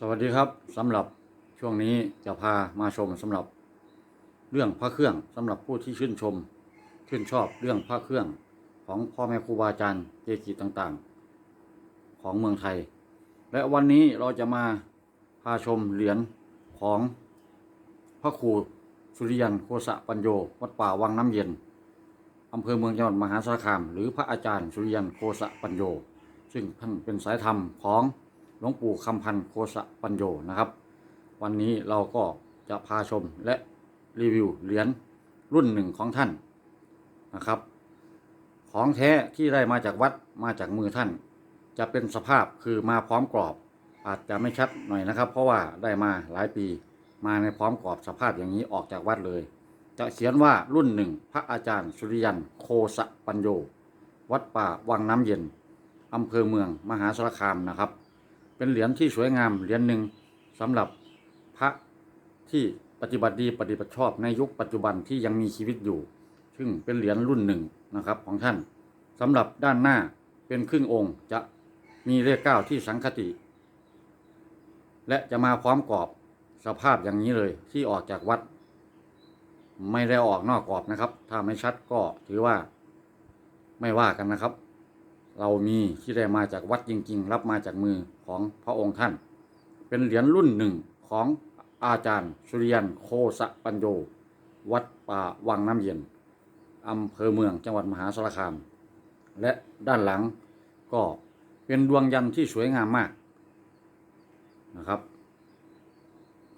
สวัสดีครับสำหรับช่วงนี้จะพามาชมสำหรับเรื่องพระเครื่องสำหรับผู้ที่ชื่นชม ชื่นชอบเรื่องพระเครื่องของพ่อแม่ครูบาอาจารย์เกจิต่างๆ ของเมืองไทย และวันนี้เราจะมาพาชมเหรียญของพระครูสุริยันโคสะปัญโยวัดป่าวังน้ำเย็นอำเภอเมืองจังหวัดมหาสารคาม หรือพระอาจารย์สุริยันโคสะปัญโย ซึ่งท่านเป็นสายธรรมของ หลวงปู่คำพันธ์โคสะปัญโยนะครับ วันนี้เราก็จะพาชมและรีวิวเหรียญรุ่นหนึ่งของท่านนะครับ ของแท้ที่ได้มาจากวัดมาจากมือท่าน จะเป็นสภาพคือมาพร้อมกรอบ อาจจะไม่ชัดหน่อยนะครับ เพราะว่าได้มาหลายปีมาในพร้อมกรอบสภาพอย่างนี้ออกจากวัดเลย จะเขียนว่ารุ่นหนึ่งพระอาจารย์สุริยันโคสะปัญโย วัดป่าวังน้ำเย็นอำเภอเมืองมหาสารคามนะครับ เป็นเหรียญที่สวยงามเหรียญหนึ่งสำหรับพระที่ปฏิบัติดีปฏิบัติชอบในยุคปัจจุบันที่ยังมีชีวิตอยู่ ซึ่งเป็นเหรียญรุ่นหนึ่งนะครับของท่านสำหรับด้านหน้าเป็นครึ่งองค์จะมีเลขเก้าที่สังคติ และจะมาพร้อมกรอบสภาพอย่างนี้เลยที่ออกจากวัด ไม่ได้ออกนอกกรอบนะครับ ถ้าไม่ชัดก็ถือว่าไม่ว่ากันนะครับ เรามีที่ได้มาจากวัดจริง ๆ รับมาจากมือของพระองค์ท่าน เป็นเหรียญรุ่นหนึ่งของอาจารย์สุริยันโคสะปัญโยวัดป่าวังน้ำเย็นอำเภอเมืองจังหวัดมหาสารคาม และด้านหลังก็เป็นดวงยันที่สวยงามมากนะครับ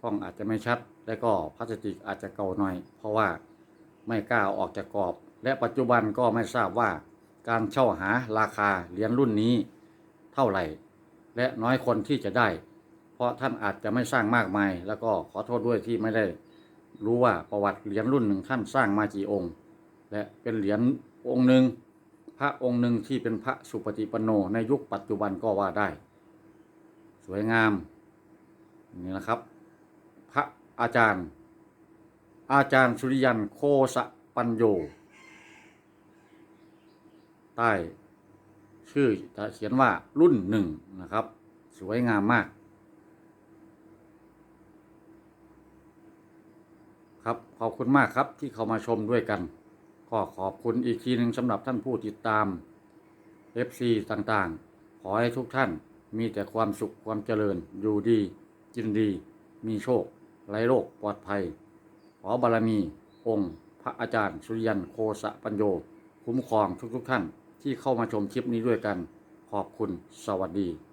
กล้องอาจจะไม่ชัด และก็พลาสติกอาจจะเก่าหน่อย เพราะว่าไม่กล้าออกจากกรอบ และปัจจุบันก็ไม่ทราบว่า การเช่าหาราคาเหรียญรุ่นนี้เท่าไหร่ และน้อยคนที่จะได้ เพราะท่านอาจจะไม่สร้างมากมาย แล้วก็ขอโทษด้วยที่ไม่ได้รู้ว่าประวัติเหรียญรุ่นหนึ่งท่านสร้างมากี่องค์ และเป็นเหรียญองค์หนึ่งพระองค์หนึ่งที่เป็นพระสุปฏิปันโนในยุคปัจจุบันก็ว่าได้ สวยงามนี่นะครับ พระอาจารย์ อาจารย์สุริยันโคสะปัญโย ใต้ชื่อจะเขียนว่ารุ่นหนึ่งนะครับ สวยงามมาก ครับขอบคุณมากครับที่เข้ามาชมด้วยกัน ก็ขอบคุณอีกทีหนึ่งสำหรับท่านผู้ติดตาม FC ต่างๆ ขอให้ทุกท่านมีแต่ความสุขความเจริญอยู่ดี กินดี มีโชคไร้โรคปลอดภัย ขอบารมี องค์ พระอาจารย์ สุริยันโคสะปัญโย คุ้มครองทุกๆท่าน ที่เข้ามาชมคลิปนี้ด้วยกัน ขอบคุณสวัสดี